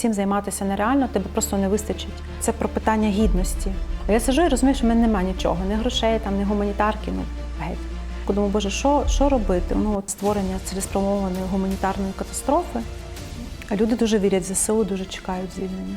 всім займатися нереально, тебе просто не вистачить. Це про питання гідності. А я сижу і розумію, що в мене немає нічого, ні грошей, там, ні гуманітарки, ну геть. Думаю, боже, що, що робити? Ну, от створення цілеспрямованої гуманітарної катастрофи. А люди дуже вірять в ЗСУ, дуже чекають звільнення.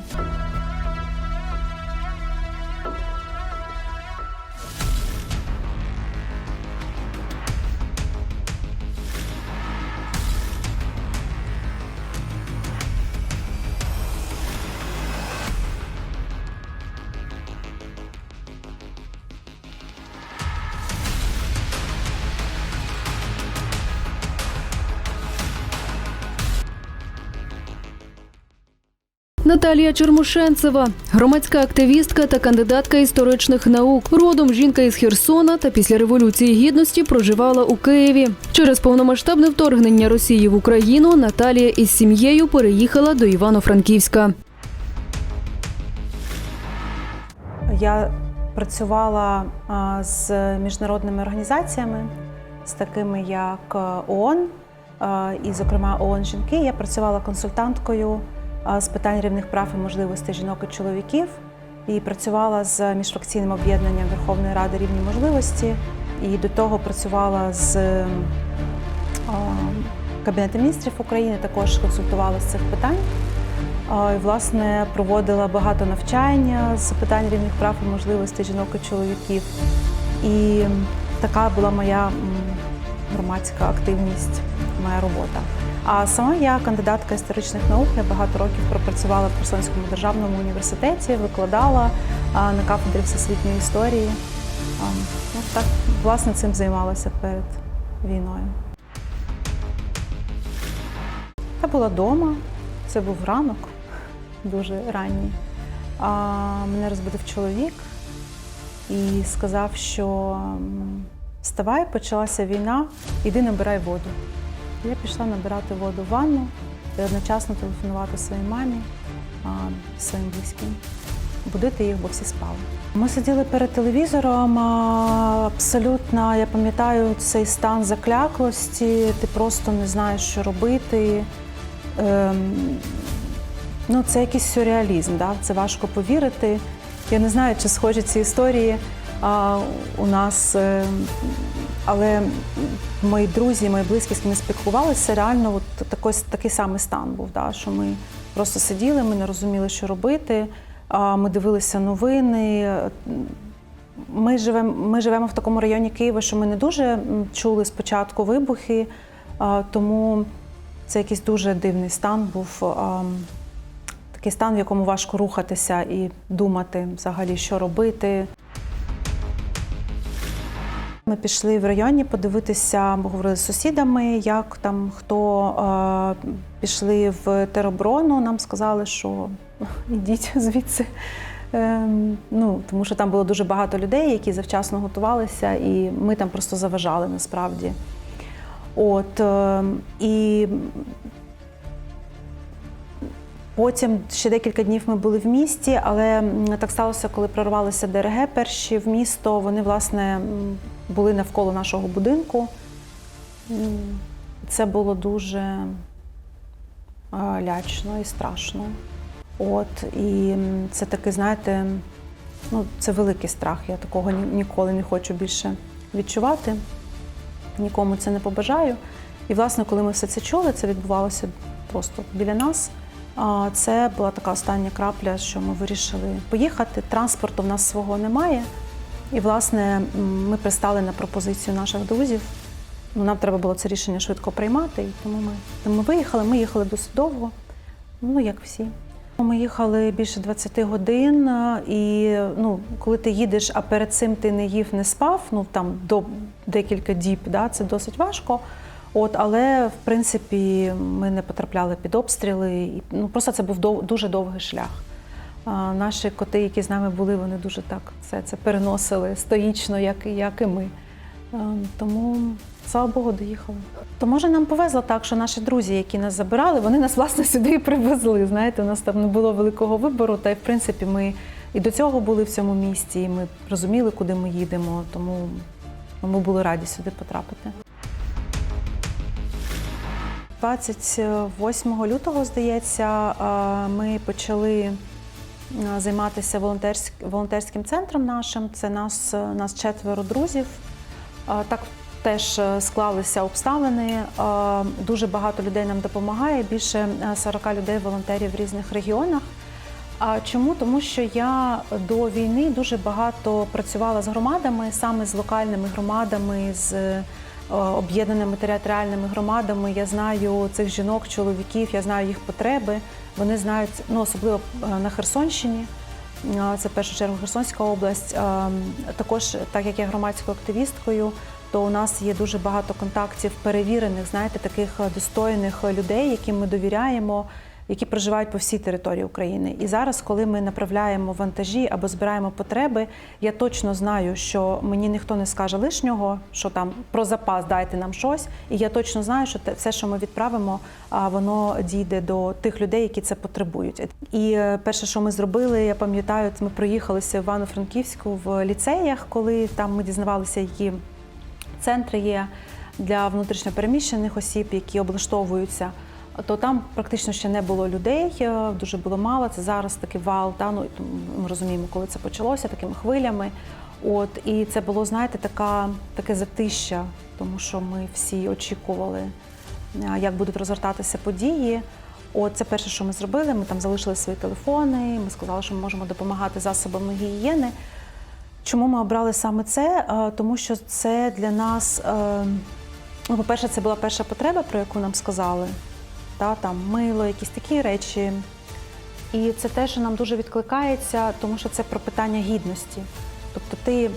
Наталія Чермошенцева, громадська активістка та кандидатка історичних наук. Родом жінка із Херсона та після революції гідності проживала у Києві. Через повномасштабне вторгнення Росії в Україну Наталія із сім'єю переїхала до Івано-Франківська. Я працювала з міжнародними організаціями, з такими як е, ООН, і, зокрема, ООН жінки. Я працювала консультанткою з питань рівних прав і можливостей жінок і чоловіків, і працювала з міжфракційним об'єднанням Верховної Ради рівні можливості. І до того працювала з ем, Кабінетом міністрів України, також консультувала з цих питань. Власне, проводила багато навчання з питань рівних прав і можливостей жінок і чоловіків. І така була моя громадська активність, моя робота. А сама я кандидатка історичних наук. Я багато років пропрацювала в Херсонському державному університеті, викладала на кафедрі всесвітньої історії. Ну, так, власне, цим займалася перед війною. Я була вдома, це був ранок, дуже ранній. А мене розбудив чоловік і сказав, що вставай, почалася війна, іди набирай воду. Я пішла набирати воду в ванну і одночасно телефонувати своїй мамі, своїм близьким, будити їх, бо всі спали. Ми сиділи перед телевізором. Абсолютно, я пам'ятаю цей стан закляклості, ти просто не знаєш, що робити. Ем, ну, це якийсь сюрреалізм, да? це важко повірити. Я не знаю, чи схожі ці історії а, у нас, е, але мої друзі, мої близькі, з ким спілкувалися, реально от такий, такий самий стан був, да? що ми просто сиділи, ми не розуміли, що робити. Ми дивилися новини. Ми живемо, ми живемо в такому районі Києва, що ми не дуже чули спочатку вибухи, тому це якийсь дуже дивний стан був. Такий стан, в якому важко рухатися і думати взагалі, що робити. Ми пішли в районі подивитися, говорили з сусідами, як там хто е, пішли в тероборону. Нам сказали, що йдіть звідси. Ем, ну, тому що там було дуже багато людей, які завчасно готувалися, і ми там просто заважали насправді. От, е, і Потім ще декілька днів ми були в місті, але так сталося, коли прорвалися ДРГ перші в місто. Вони власне були навколо нашого будинку. Це було дуже е, лячно і страшно. От і це такий, знаєте, ну це великий страх. Я такого ні- ніколи не хочу більше відчувати. Нікому це не побажаю. І, власне, коли ми все це чули, це відбувалося просто біля нас. Це була така остання крапля, що ми вирішили поїхати. Транспорту в нас свого немає. І, власне, ми пристали на пропозицію наших друзів. Ну, нам треба було це рішення швидко приймати, і тому ми, тому ми виїхали. Ми їхали досить довго, ну як всі. Ми їхали більше 20 годин, і ну, коли ти їдеш, а перед цим ти не їв, не спав, ну там до декілька діб, да, це досить важко. От, але в принципі ми не потрапляли під обстріли. Ну, просто це був дов, дуже довгий шлях. Наші коти, які з нами були, вони дуже так все це переносили стоїчно, як, як і ми. Тому, слава Богу, доїхали. То може нам повезло так, що наші друзі, які нас забирали, вони нас власне сюди і привезли. Знаєте, у нас там не було великого вибору, та й в принципі ми і до цього були в цьому місті, і ми розуміли, куди ми їдемо, тому ми були раді сюди потрапити. 28 лютого, здається, ми почали займатися волонтерськ- волонтерським центром нашим. Це нас, е, нас четверо друзів. Е, Так теж е, склалися обставини. Е, Дуже багато людей нам допомагає. Більше е, 40 людей волонтерів в різних регіонах. А чому? Тому що я до війни дуже багато працювала з громадами, саме з локальними громадами, з е, об'єднаними територіальними громадами. Я знаю цих жінок, чоловіків, я знаю їх потреби. Вони знають, ну особливо е, на Херсонщині. Е, Це в першу чергу Херсонська область. Е, Також, так як я громадською активісткою, то у нас є дуже багато контактів перевірених, знаєте, таких достойних людей, яким ми довіряємо, які проживають по всій території України. І зараз, коли ми направляємо вантажі або збираємо потреби, я точно знаю, що мені ніхто не скаже лишнього, що там про запас дайте нам щось. І я точно знаю, що все, що ми відправимо, воно дійде до тих людей, які це потребують. І е, перше, що ми зробили, я пам'ятаю, ми проїхалися в Івано-Франківську в ліцеях, коли там ми дізнавалися, які центри є для внутрішньопереміщених осіб, які облаштовуються. То там практично ще не було людей, е, дуже було мало. Це зараз такий вал. Та, ну, ми розуміємо, коли це почалося такими хвилями. От, і це було, знаєте, така, таке затища, тому що ми всі очікували, е, як будуть розгортатися події. От це перше, що ми зробили. Ми там залишили свої телефони. Ми сказали, що ми можемо допомагати засобами гігієни. Чому ми обрали саме це? Е, Тому що це для нас, ну, по-перше, це була перша потреба, про яку нам сказали. Та, там мило, якісь такі речі. І це те, що нам дуже відкликається, тому що це про питання гідності. Тобто ти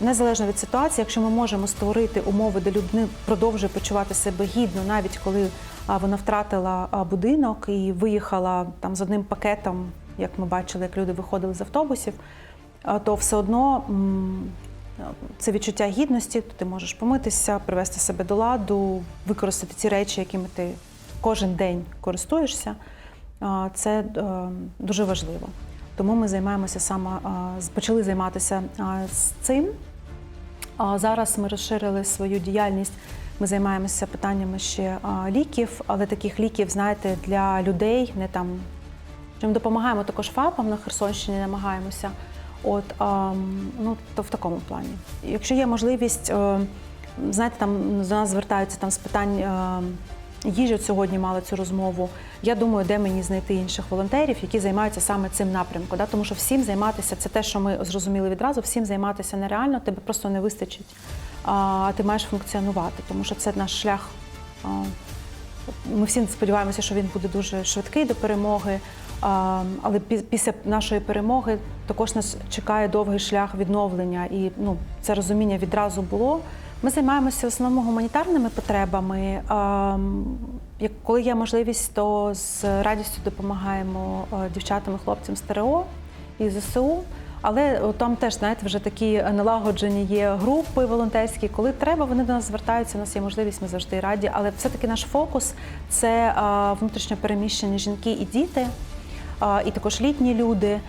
незалежно від ситуації, якщо ми можемо створити умови, де людина продовжує почувати себе гідно, навіть коли вона втратила будинок і виїхала там з одним пакетом, як ми бачили, як люди виходили з автобусів, то все одно це відчуття гідності, то ти можеш помитися, привести себе до ладу, використати ті речі, якими ти кожен день користуєшся. Це е, дуже важливо. Тому ми займаємося саме, почали займатися з цим. Зараз ми розширили свою діяльність. Ми займаємося питаннями ще ліків, але таких ліків, знаєте, для людей не там. Ми допомагаємо також ФАПам на Херсонщині, намагаємося. От а, ну то в такому плані. Якщо є можливість, е, знаєте, там до нас звертаються там з питань. е, Їжі от сьогодні мали цю розмову. Я думаю, де мені знайти інших волонтерів, які займаються саме цим напрямком. Да? Тому що всім займатися це те, що ми зрозуміли відразу, всім займатися нереально, тебе просто не вистачить, а ти маєш функціонувати, тому що це наш шлях. Ми всі сподіваємося, що він буде дуже швидкий до перемоги. Але після нашої перемоги також нас чекає довгий шлях відновлення, і ну це розуміння відразу було. Ми займаємося в основному гуманітарними потребами. Коли є можливість, то з радістю допомагаємо е, дівчатам і хлопцям з ТРО і ЗСУ. Але там теж, знаєте, вже такі налагоджені є групи волонтерські. Коли треба, вони до нас звертаються. У нас є можливість, ми завжди раді. Але все-таки наш фокус це внутрішньо переміщені жінки і діти, і також літні люди.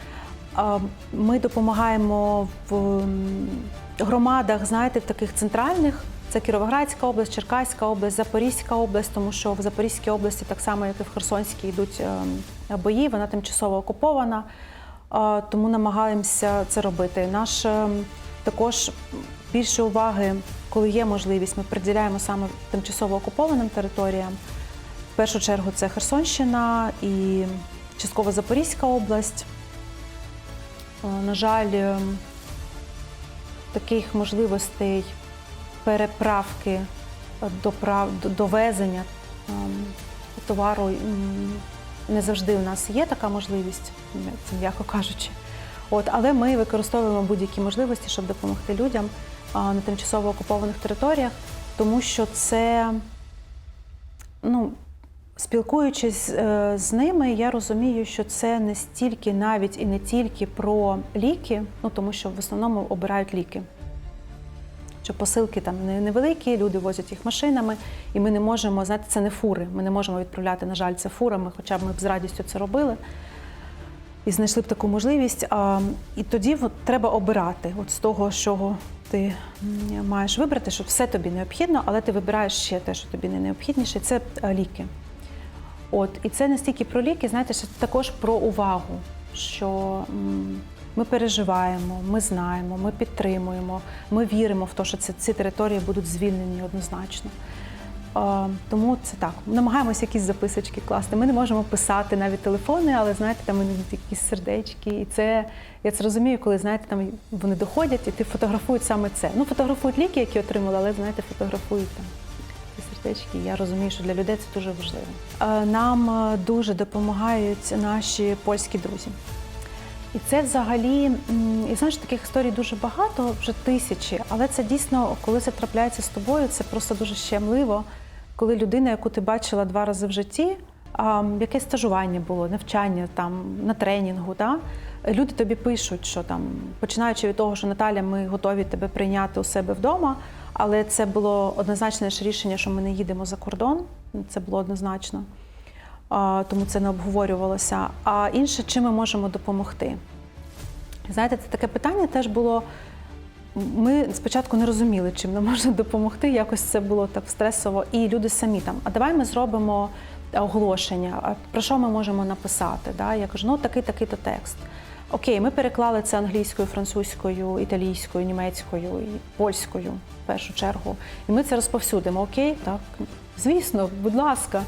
Ми допомагаємо в громадах, знаєте, в таких центральних. Це Кіровоградська область, Черкаська область, Запорізька область, тому що в Запорізькій області, так само як і в Херсонській, йдуть ем, бої, вона тимчасово окупована, тому намагаємося це робити. Наш ем, також більше уваги, коли є можливість, ми приділяємо саме тимчасово окупованим територіям. В першу чергу це Херсонщина і частково Запорізька область. Е, На жаль, ем, таких можливостей переправки, е, довезення товару не завжди у нас є така можливість, це м'яко кажучи. От, але ми використовуємо будь-які можливості, щоб допомогти людям на тимчасово окупованих територіях, тому що це ну, спілкуючись е, з ними, я розумію, що це не стільки навіть і не тільки про ліки, ну тому що в основному обирають ліки. Що посилки там не- невеликі, люди возять їх машинами, і ми не можемо, знаєте, це не фури. Ми не можемо відправляти, на жаль, це фурами, хоча б ми б з радістю це робили. І знайшли б таку можливість. І тоді треба обирати от з того, що ти маєш вибрати, що все тобі необхідно, але ти вибираєш ще те, що тобі не необхідніше, це е, ліки. От, і це не стільки про ліки, знаєте, це також про увагу, що ми переживаємо, ми знаємо, ми підтримуємо, ми віримо в те, що ці, території будуть звільнені однозначно. Тому це так. Намагаємося якісь записочки класти. Ми не можемо писати навіть телефони, але знаєте, там іноді якісь сердечки. І це я це розумію, коли знаєте, там вони доходять і ти фотографують саме це. Ну, фотографують ліки, які отримали, але знаєте, фотографують там ці. Я розумію, що для людей це дуже важливо. Е, Нам е, дуже допомагають наші польські друзі. І це взагалі, і знаєш, таких історій дуже багато, вже тисячі, але це дійсно, коли це трапляється з тобою, це просто дуже щемливо, коли людина, яку ти бачила два рази в житті, якесь стажування було, навчання там на тренінгу. Да? Люди тобі пишуть, що там, починаючи від того, що Наталя, ми готові тебе прийняти у себе вдома, але це було однозначне ж рішення, що ми не їдемо за кордон. Це було однозначно. Тому це не обговорювалося. А інше, чим ми можемо допомогти? Знаєте, це таке питання теж було. Ми спочатку не розуміли, чим нам можна допомогти. Якось це було так стресово. І люди самі там, а давай ми зробимо оголошення, про що ми можемо написати? Да? Я кажу, ну такий, такий то текст. Окей, ми переклали це англійською, французькою, італійською, німецькою і польською в першу чергу. І ми це розповсюдимо. Окей, так, звісно, будь ласка.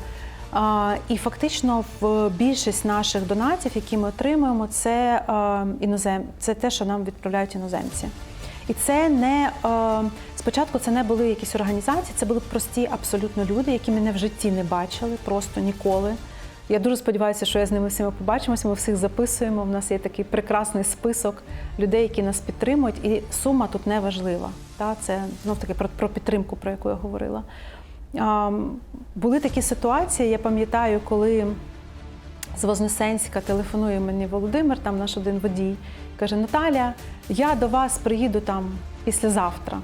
А, і фактично в більшість наших донатів, які ми отримуємо, це е, інозем... це те, що нам відправляють іноземці. І це не е, спочатку це не були якісь організації, це були прості абсолютно люди, які мене в житті не бачили, просто ніколи. Я дуже сподіваюся, що я з ними всіма побачимося. Ми всіх записуємо. У нас є такий прекрасний список людей, які нас підтримують, і сума тут не важлива. Та це знов таки про, про підтримку, про яку я говорила. А, були такі ситуації, я пам'ятаю, коли з Вознесенська телефонує мені Володимир, там наш один водій, каже: Наталя, я до вас приїду там післязавтра.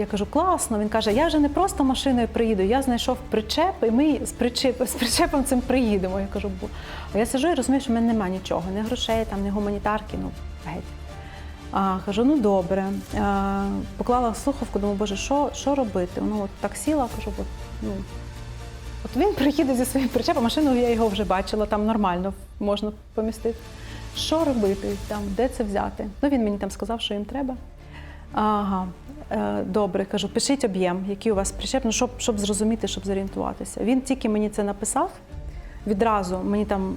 Я кажу, класно. Він каже, я вже не просто машиною приїду, я знайшов причеп, і ми з причеп, з причепом цим приїдемо. Я кажу, бо я сижу і розумію, що в мене немає нічого, ні грошей, там, ні гуманітарки, ну геть. А, кажу, ну добре. А, поклала слухавку, думаю, боже, що, що робити? Ну, от так сіла, кажу, от, ну, от він приїде зі своїм причепом, машину я його вже бачила, там нормально можна помістити. Що робити там, де це взяти? Ну, він мені там сказав, що їм треба. Ага, е, добре, кажу, пишіть об'єм, який у вас причеп, ну, щоб, щоб зрозуміти, щоб зорієнтуватися. Він тільки мені це написав. Відразу мені там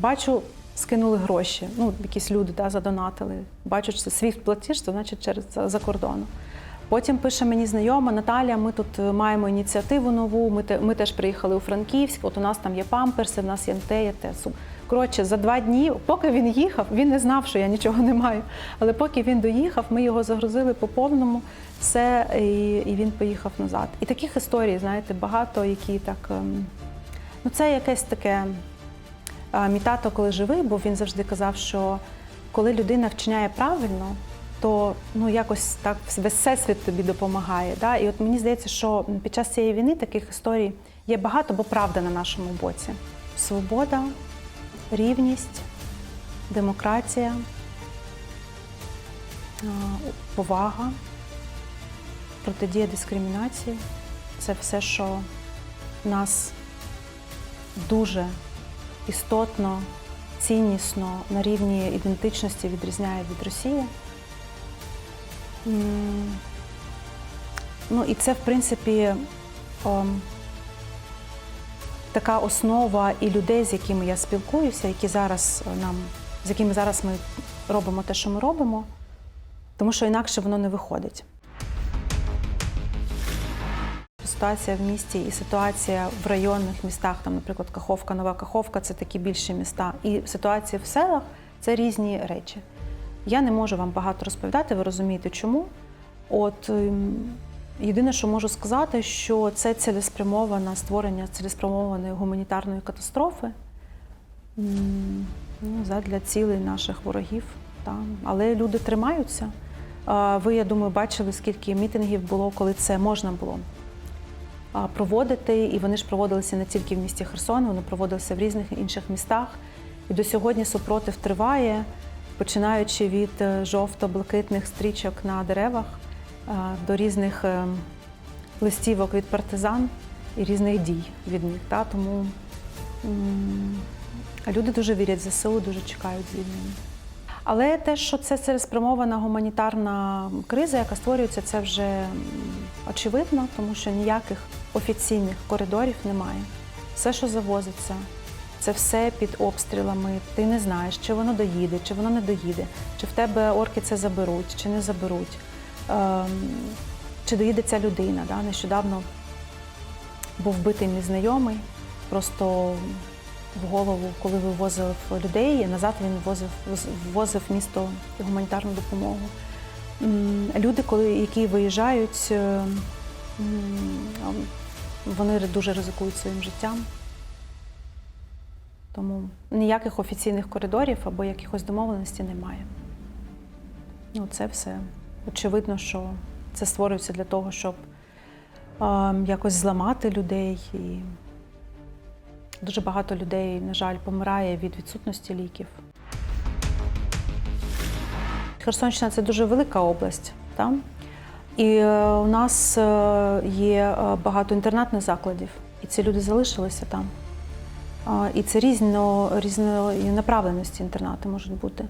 бачу, скинули гроші. Ну, якісь люди да, задонатили. Бачу, що це свій платіж, це значить через за, за кордону. Потім пише мені знайома Наталя, ми тут е, маємо ініціативу нову. Ми, те, ми теж приїхали у Франківськ. От у нас там є памперси, в нас є те, є те. Коротше, за два дні, поки він їхав, він не знав, що я нічого не маю. Але поки він доїхав, ми його загрузили по повному, все, і, і він поїхав назад. І таких історій, знаєте, багато, які так. ем, Ну, це якесь таке. А, Мій тато, коли живий, був, він завжди казав, що коли людина вчиняє правильно, то ну якось так весь всесвіт тобі допомагає. Да? І от мені здається, що під час цієї війни таких історій є багато, бо правда на нашому боці. Свобода, рівність, демократія, повага, протидія дискримінації це все, що нас дуже істотно, ціннісно на рівні ідентичності відрізняє від Росії. Ну і це, в принципі, ом, така основа і людей, з якими я спілкуюся, які зараз е, нам, з якими зараз ми робимо те, що ми робимо, тому що інакше воно не виходить. Ситуація в місті і ситуація в районних містах, там, наприклад, Каховка, Нова Каховка це такі більші міста. І ситуація в селах це різні речі. Я не можу вам багато розповідати, ви розумієте чому. От ем, єдине, що можу сказати, що це цілеспрямоване створення цілеспрямованої гуманітарної катастрофи ну, задля цілей наших ворогів. Та. Але люди тримаються. Ви, я думаю, бачили, скільки мітингів було, коли це можна було проводити. І вони ж проводилися не тільки в місті Херсон, вони проводилися в різних інших містах. І до сьогодні супротив триває, починаючи від е, жовто-блакитних стрічок на деревах до різних е, листівок від партизан і різних дій від них. Та? Тому люди дуже вірять в ЗСУ, дуже чекають звільнення. Але те, що це цілеспрямована гуманітарна криза, яка створюється, це вже очевидно, тому що ніяких офіційних коридорів немає. Все, що завозиться, це все під обстрілами. Ти не знаєш, чи воно доїде, чи воно не доїде, чи в тебе орки це заберуть, чи не заберуть, чи доїде ця людина. Да? Нещодавно був вбитий мій знайомий, просто в голову, коли вивозив людей, назад він ввозив, ввозив місто гуманітарну допомогу. Люди, коли, які виїжджають, е, вони дуже ризикують своїм життям. Тому ніяких офіційних коридорів або якихось домовленостей немає. Ну, це все. Очевидно, що це створюється для того, щоб якось зламати людей. І дуже багато людей, на жаль, помирає від відсутності ліків. Херсонщина це дуже велика область. Там. І е, у нас е, є е, багато інтернатних закладів, і ці люди залишилися там. І це різно, різної направленості інтернати можуть бути.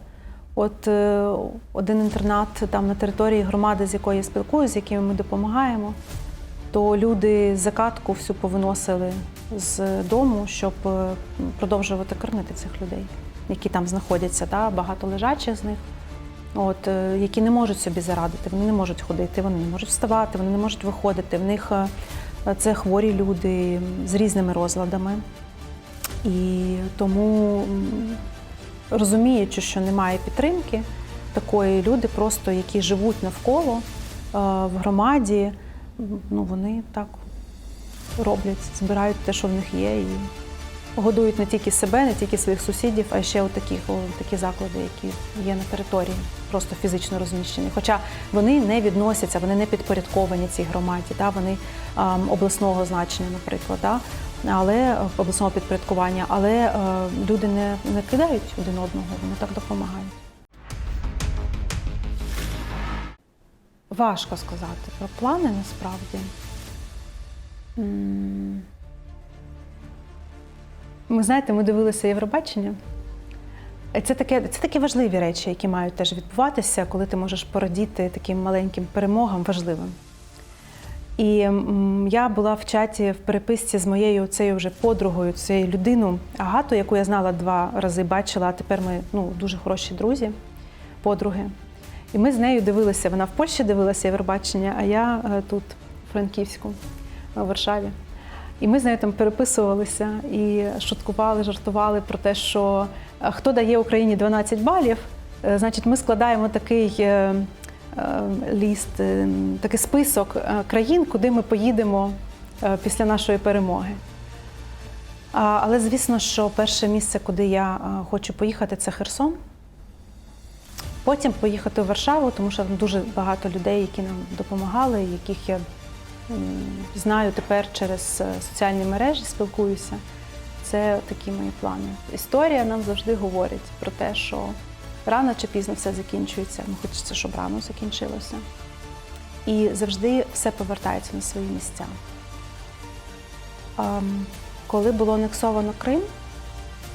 От е, один інтернат там на території громади, з якою я спілкуюся, з якими ми допомагаємо, то люди закатку всю повиносили з дому, щоб е, продовжувати кормити цих людей, які там знаходяться, та, багато лежачих з них, от, е, які не можуть собі зарадити, вони не можуть ходити, вони не можуть вставати, вони не можуть виходити. В них це хворі люди з різними розладами. І тому, розуміючи, що немає підтримки, такої люди, просто які живуть навколо е, в громаді, ну вони так роблять, збирають те, що в них є, і годують не тільки себе, не тільки своїх сусідів, а ще отакі, такі заклади, які є на території, просто фізично розміщені. Хоча вони не відносяться, вони не підпорядковані цій громаді, да, вони обласного значення, наприклад. Да, але е, обласного підпорядкування, але е, люди не, не кидають один одного, вони так допомагають. Важко сказати про плани насправді. Ми знаєте, ми дивилися Євробачення. Це, таке, це такі важливі речі, які мають теж відбуватися, коли ти можеш порадіти таким маленьким перемогам важливим. І я була в чаті в переписці з моєю цією вже подругою, цією людиною Агатою, яку я знала два рази, бачила, а тепер ми ну, дуже хороші друзі, подруги. І ми з нею дивилися. Вона в Польщі дивилася Євробачення, а я е, тут, в Франківську, в Варшаві. І ми з нею там переписувалися і шуткували, жартували про те, що е, хто дає Україні 12 балів, е, значить, ми складаємо такий ліст, е, такий список е, країн, куди ми поїдемо е, після нашої перемоги. Але звісно, що перше місце, куди я е, хочу поїхати, це Херсон. Потім поїхати в Варшаву, тому що там дуже багато людей, які нам допомагали, яких я знаю тепер через е, соціальні мережі, спілкуюся. Це такі мої плани. Історія нам завжди говорить про те, що рано чи пізно все закінчується. Ну, хочеться, щоб рано закінчилося. І завжди все повертається на свої місця. Ем, Коли було анексовано Крим,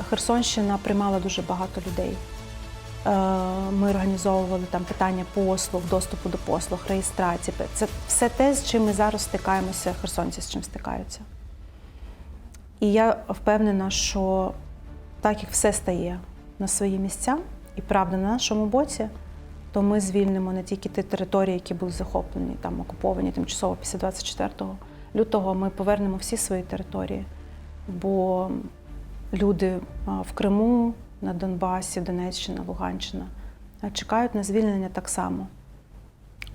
Херсонщина приймала дуже багато людей. Е, Ми організовували там питання послуг, доступу до послуг, реєстрації. Це все те, з чим ми зараз стикаємося, херсонці з чим стикаються. І я впевнена, що так як все стає на свої місця, і правда на нашому боці, то ми звільнимо не тільки ті території, які були захоплені, там окуповані тимчасово після 24 лютого. Ми повернемо всі свої території. Бо люди в Криму, на Донбасі, Донеччина, Луганщина чекають на звільнення так само.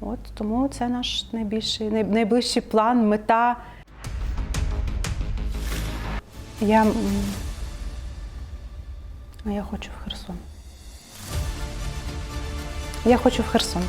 От тому це наш найбільший, най- найближчий план, мета. Я, я хочу Я хочу в Херсон.